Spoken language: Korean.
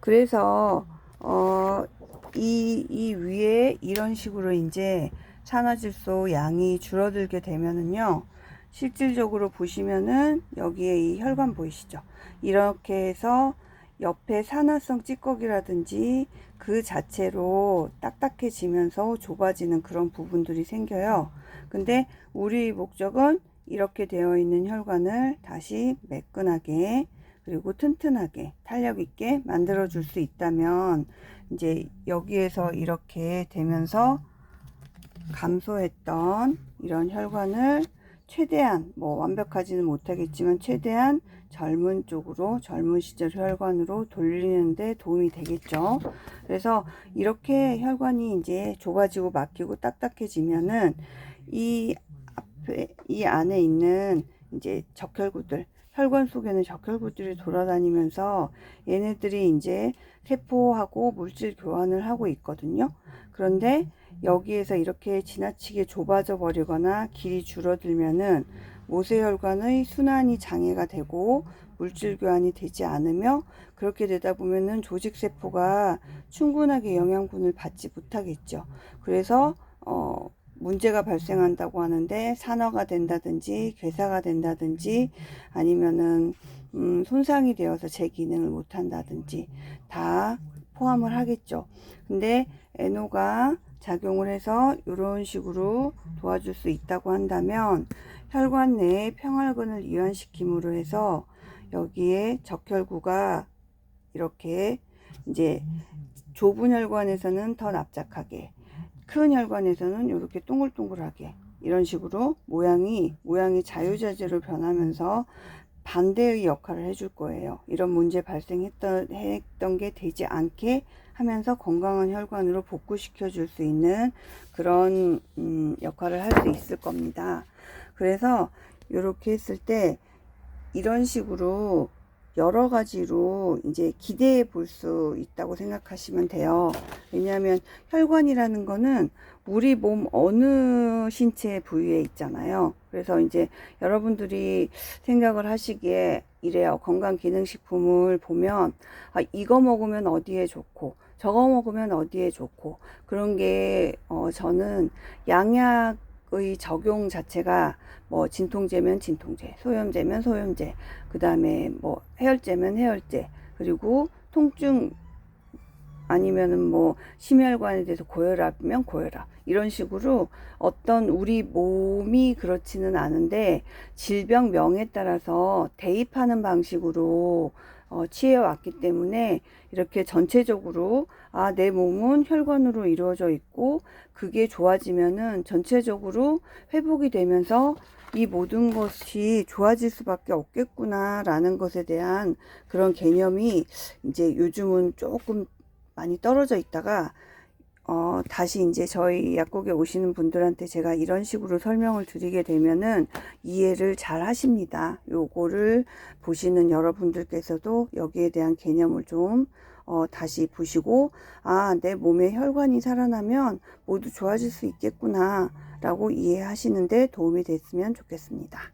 그래서 어, 이, 이 위에 이런 식으로 이제 산화질소 양이 줄어들게 되면은요. 실질적으로 보시면은 여기에 이 혈관 보이시죠? 이렇게 해서 옆에 산화성 찌꺼기라든지 그 자체로 딱딱해지면서 좁아지는 그런 부분들이 생겨요. 근데 우리 목적은 이렇게 되어 있는 혈관을 다시 매끈하게 그리고 튼튼하게 탄력 있게 만들어 줄 수 있다면 이제 여기에서 이렇게 되면서 감소했던 이런 혈관을 최대한 뭐 완벽하지는 못하겠지만 최대한 젊은 쪽으로 젊은 시절 혈관으로 돌리는데 도움이 되겠죠. 그래서 이렇게 혈관이 이제 좁아지고 막히고 딱딱해지면은 이 앞에 이 안에 있는 이제 적혈구들 혈관 속에는 적혈구들이 돌아다니면서 얘네들이 이제 세포하고 물질 교환을 하고 있거든요. 그런데 여기에서 이렇게 지나치게 좁아져 버리거나 길이 줄어들면은 모세혈관의 순환이 장애가 되고 물질 교환이 되지 않으며 그렇게 되다 보면은 조직 세포가 충분하게 영양분을 받지 못하겠죠. 그래서 어 문제가 발생한다고 하는데 산화가 된다든지 괴사가 된다든지 아니면은 음, 손상이 되어서 제 기능을 못 한다든지 다 포함을 하겠죠. 근데 에노가 작용을 해서 이런 식으로 도와줄 수 있다고 한다면 혈관 내에 평활근을 이완시킴으로 해서 여기에 적혈구가 이렇게 이제 좁은 혈관에서는 더 납작하게 큰 혈관에서는 이렇게 동글동글하게 이런 식으로 모양이 모양이 자유자재로 변하면서 반대의 역할을 해줄 거예요. 이런 문제 발생했던 했던 게 되지 않게 하면서 건강한 혈관으로 복구시켜 줄 수 있는 그런 음, 역할을 할 수 있을 겁니다. 그래서 이렇게 했을 때 이런 식으로 여러 가지로 이제 기대해 볼 수 있다고 생각하시면 돼요. 왜냐하면 혈관이라는 거는 우리 몸 어느 신체 부위에 있잖아요. 그래서 이제 여러분들이 생각을 하시기에 이래요. 건강기능식품을 보면 아, 이거 먹으면 어디에 좋고 저거 먹으면 어디에 좋고 그런 게 어, 저는 양약 의 적용 자체가 뭐 진통제면 진통제, 소염제면 소염제, 그 다음에 뭐 해열제면 해열제, 그리고 통증 아니면은 뭐 심혈관에 대해서 고혈압이면 고혈압. 이런 식으로 어떤 우리 몸이 그렇지는 않은데 질병 명에 따라서 대입하는 방식으로 어, 취해왔기 때문에 이렇게 전체적으로 아, 내 몸은 혈관으로 이루어져 있고 그게 좋아지면은 전체적으로 회복이 되면서 이 모든 것이 좋아질 수밖에 없겠구나라는 것에 대한 그런 개념이 이제 요즘은 조금 많이 떨어져 있다가 어, 다시 이제 저희 약국에 오시는 분들한테 제가 이런 식으로 설명을 드리게 되면은 이해를 잘 하십니다. 요거를 보시는 여러분들께서도 여기에 대한 개념을 좀 어, 다시 보시고, 아, 내 몸에 혈관이 살아나면 모두 좋아질 수 있겠구나, 라고 이해하시는데 도움이 됐으면 좋겠습니다.